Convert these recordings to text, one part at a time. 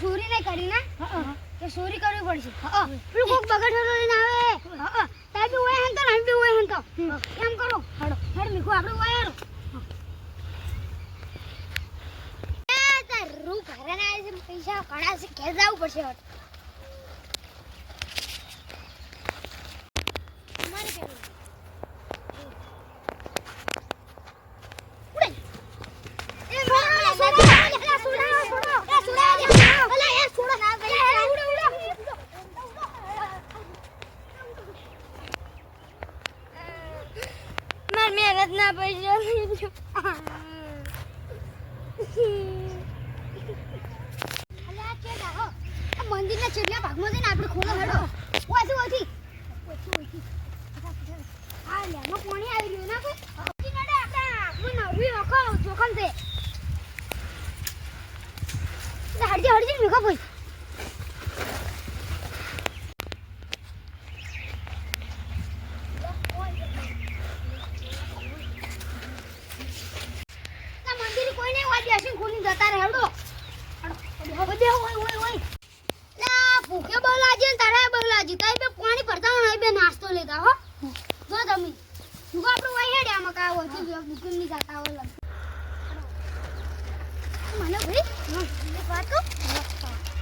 ચોરી નહીં કરી ને? તો ચોરી કરવી પડશે. પેલું કોક બગડો લઈને આવે. તાર બી હોય હંતો ને બી હોય હંતો એમ કરો. હાડો હડ મીખું આપણે ઓય હારો તાર રૂ ઘરે ના આવે છે પૈસા ઘણા છે ઘેર જવું પડશે માર મહેનત ના પૈસા મંદિરના છેલ્લા ભાગમાં જઈને આપણે ખોલો હડો ઓછી ઓછી ઓછી ઓછી આ લેમાં પાણી આવી રહ્યું ના કોઈ હરજી હરજી મેઘા ભાઈ ના હોય બેસીને ખોલીને જતા રહે હળો હવે બે ઓય ઓય હોય લા ભૂખે બહુ લાગી ને તારે બહુ લાગી તારે બે પાણી ભરતા હોય બે નાસ્તો લેતા હો. જો તમે. હું આપણે વહી હેડે આમાં કાય હોય તો ભૂખે નહીં જતા હોય મને ભાઈ મને વાત કહું?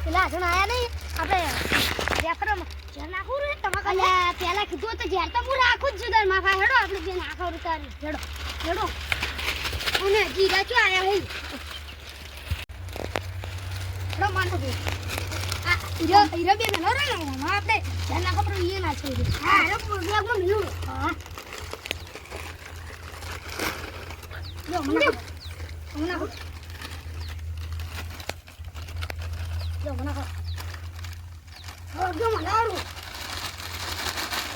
પેલા હજણ આયા નહીં. આપણે રેફરમાં જ્યાં નાખવું રે તમારે અલ્યા પેલા કીધું તો ઝેર તો હું રાખું જ છું તાર માફા હેડો આપણે બે નાખો તારી હેડો હેડો. અને જીરા ચો આયા હઈ હેડો માનો ભાઈ આ હીરો હીરો બે મેલો રે ને આપણે ઝેર નાખો પણ એ ના છે. હા હેડો બેગમાં મેલું હા. જો મને મને જો મને નાખો. Oh, yo malaru.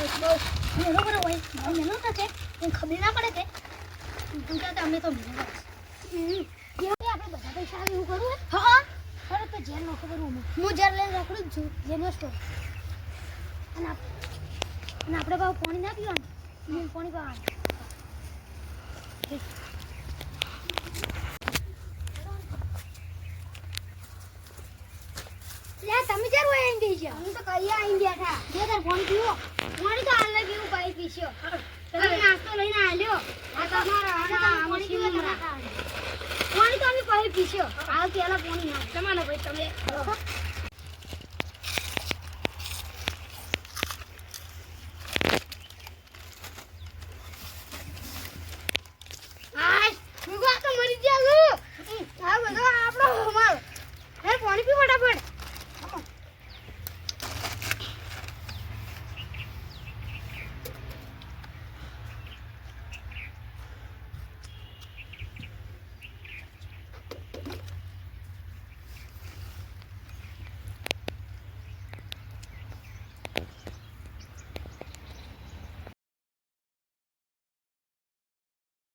એટલો મેલો કરો મારો મેલો તો છે એને ખબર ના પડે તે આપણે બધા પૈસા આવે એવું કરવું હા અરે તો જેલ નો ખબર હું હું જેલ લઈને રખડું જ છું જેનો સ્ટોર અને અને આપણે ભાવ પાણી ના પીવાનું? હું પાણી પીવાનું. તમે ચાર હોય આઈ ગઈ હું તો કઈ આઈ ગયા હતા જે તાર ફોન પીવો. ફોન તો હાલ પીવું પાઈ પીશો તમે નાસ્તો લઈને આલ્યો. આ તમારા આના પાણી આવતી પેલા પાણી ના તમારા ભાઈ તમે